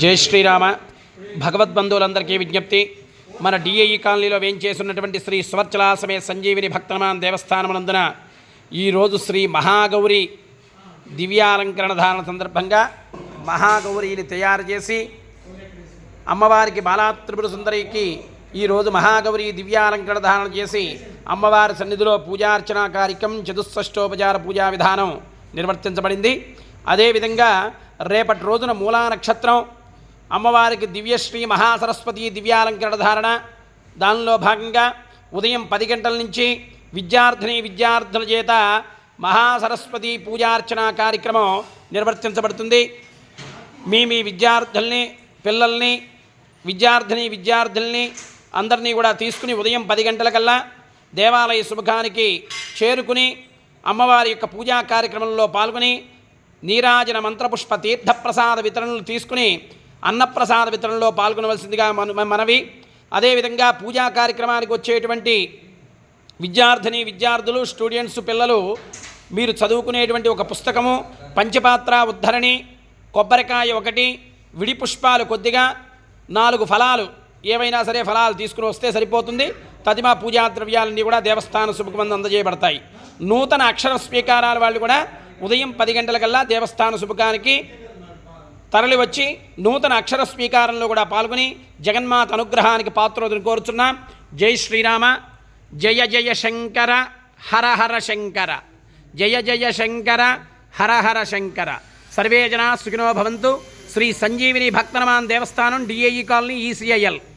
జై శ్రీరామ. భగవద్బంధువులందరికీ విజ్ఞప్తి. మన డిఐఈ కాలనీలో వేయించేసినటువంటి శ్రీ స్వర్చలాసమే సంజీవిని భక్తమాన్ దేవస్థానమునందున ఈరోజు శ్రీ మహాగౌరి దివ్యాలంకరణ ధారణ సందర్భంగా మహాగౌరిని తయారు చేసి అమ్మవారికి బాలాత్రిపుర సుందరికి ఈరోజు మహాగౌరి దివ్యాలంకరణ ధారణ చేసి అమ్మవారి సన్నిధిలో పూజార్చన కార్యక్రమం చతుస్షష్టోపచార పూజా విధానం నిర్వర్తించబడింది. అదేవిధంగా రేపటి రోజున మూలా నక్షత్రం అమ్మవారికి దివ్యశ్రీ మహాసరస్వతి దివ్యాలంకరణ ధారణ దానిలో భాగంగా ఉదయం పది గంటల నుంచి విద్యార్థిని విద్యార్థుల చేత మహాసరస్వతి పూజార్చన కార్యక్రమం నిర్వర్తించబడుతుంది. మీ మీ విద్యార్థుల్ని పిల్లల్ని విద్యార్థిని విద్యార్థుల్ని అందరినీ కూడా తీసుకుని ఉదయం పది గంటలకల్లా దేవాలయ శుభకానికి చేరుకుని అమ్మవారి యొక్క పూజా కార్యక్రమంలో పాల్గొని నీరాజన మంత్రపుష్ప తీర్థప్రసాద వితరణలు తీసుకుని అన్నప్రసాద వితరణలో పాల్గొనవలసిందిగా మన మనవి. అదేవిధంగా పూజా కార్యక్రమానికి వచ్చేటువంటి విద్యార్థిని విద్యార్థులు స్టూడెంట్స్ పిల్లలు మీరు చదువుకునేటువంటి ఒక పుస్తకము పంచపాత్ర ఉద్ధరణి కొబ్బరికాయ ఒకటి విడి పుష్పాలు కొద్దిగా నాలుగు ఫలాలు ఏవైనా సరే ఫలాలు తీసుకుని వస్తే సరిపోతుంది. తదిమా పూజా ద్రవ్యాలన్నీ కూడా దేవస్థాన శుభకమంది అందజేయబడతాయి. నూతన అక్షర స్వీకారాల వాళ్ళు కూడా ఉదయం పది గంటలకల్లా దేవస్థాన శుభకానికి తరలి వచ్చి నూతన అక్షర స్వీకారంలో కూడా పాల్గొని జగన్మాత అనుగ్రహానికి పాత్రోదని కోరుచున్నాం. జై శ్రీరామ జయ జయ శంకర హర హర శంకర. జయ జయ శంకర హర హర శంకర. సర్వే జనా సుఖినో భవంతు. శ్రీ సంజీవిని భక్తనమాన్ దేవస్థానం డిఏఈ కాలనీ ఈసీఐఎల్